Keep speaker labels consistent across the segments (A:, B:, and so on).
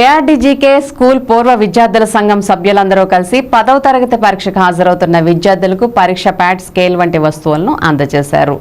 A: ఏఆర్డీజీకే school పూర్వ విద్యార్థుల సంఘం సభ్యులందరూ కలిసి పదవ తరగతి పరీక్షకు హాజరవుతున్న విద్యార్థులకు పరీక్ష ప్యాడ్ స్కేల్ వంటి వస్తువులను అందజేశారు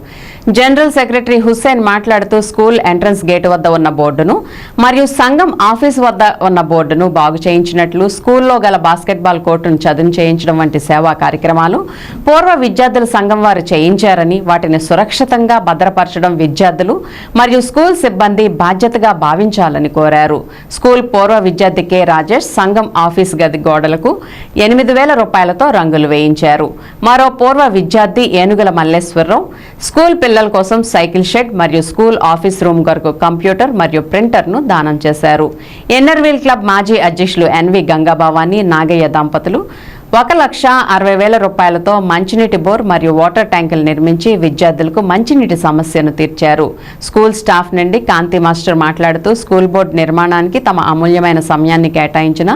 A: జనరల్ సెక్రటరీ హుస్సేన్ మాట్లాడుతూ స్కూల్ ఎంట్రన్స్ గేటు వద్ద ఉన్న బోర్డును మరియు సంఘం ఆఫీస్ వద్ద ఉన్న బోర్డును బాగు చేయించినట్లు స్కూల్లో గల బాస్కెట్బాల్ కోర్టును చదును చేయించడం వంటి సేవా కార్యక్రమాలు పూర్వ విద్యార్థుల సంఘం వారు చేయించారని వాటిని సురక్షితంగా భద్రపరచడం విద్యార్థులు మరియు స్కూల్ సిబ్బంది బాధ్యతగా భావించాలని కోరారు స్కూల్ పూర్వ విద్యార్థి కె. రాజేష్ సంఘం ఆఫీస్ గది గోడలకు ఎనిమిది వేల రూపాయలతో రంగులు వేయించారు. మరో పూర్వ విద్యార్థి ఏనుగుల మల్లేశ్వరరావు స్కూల్ పిల్లల కోసం సైకిల్ షెడ్ మరియు స్కూల్ ఆఫీస్ రూమ్ కొరకు కంప్యూటర్ మరియు ప్రింటర్ను దానం చేశారు. ఎన్నర్వీల్ క్లబ్ మాజీ అధ్యక్షులు ఎన్వి గంగాభవాని నాగయ్య దంపతులు ఒక లక్ష అరవై వేల రూపాయలతో మంచినీటి బోర్ మరియు వాటర్ ట్యాంకులు నిర్మించి విద్యార్థులకు మంచినీటి సమస్యను తీర్చారు. స్కూల్ స్టాఫ్ నుండి కాంతి మాస్టర్ మాట్లాడుతూ స్కూల్ బోర్డు నిర్మాణానికి తమ అమూల్యమైన సమయాన్ని కేటాయించిన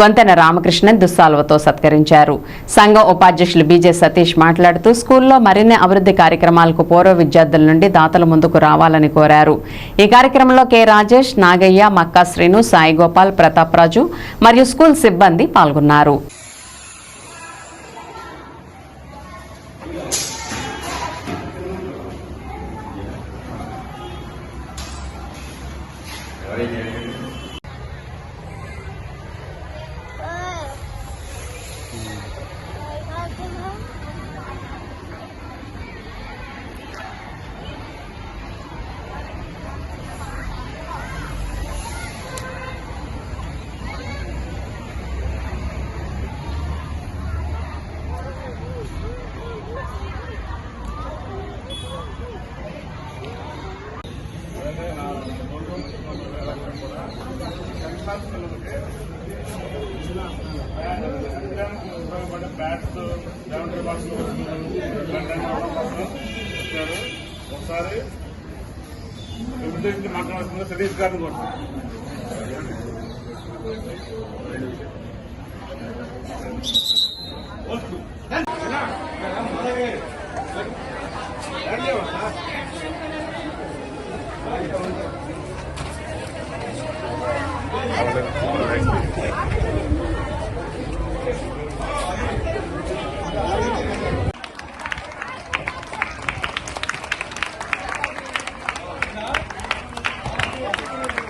A: గొంతెన రామకృష్ణన్ దుస్సాల్వతో సత్కరించారు. సంఘం ఉపాధ్యక్షులు బీజే సతీష్ మాట్లాడుతూ స్కూల్లో మరిన్ని అభివృద్ధి కార్యక్రమాలకు పూర్వ విద్యార్థుల నుండి దాతలు ముందుకు రావాలని కోరారు. ఈ కార్యక్రమంలో కె రాజేష్ నాగయ్య మక్కా శ్రీను సాయిగోపాల్ ప్రతాప్ రాజు మరియు స్కూల్ సిబ్బంది పాల్గొన్నారు. Rồi nha.
B: Bats geometry box వచ్చారు ఒకసారి గురించి మాట్లాడుతున్న సతీష్ గారిని కూడా ధన్యవాదాలు Thank you.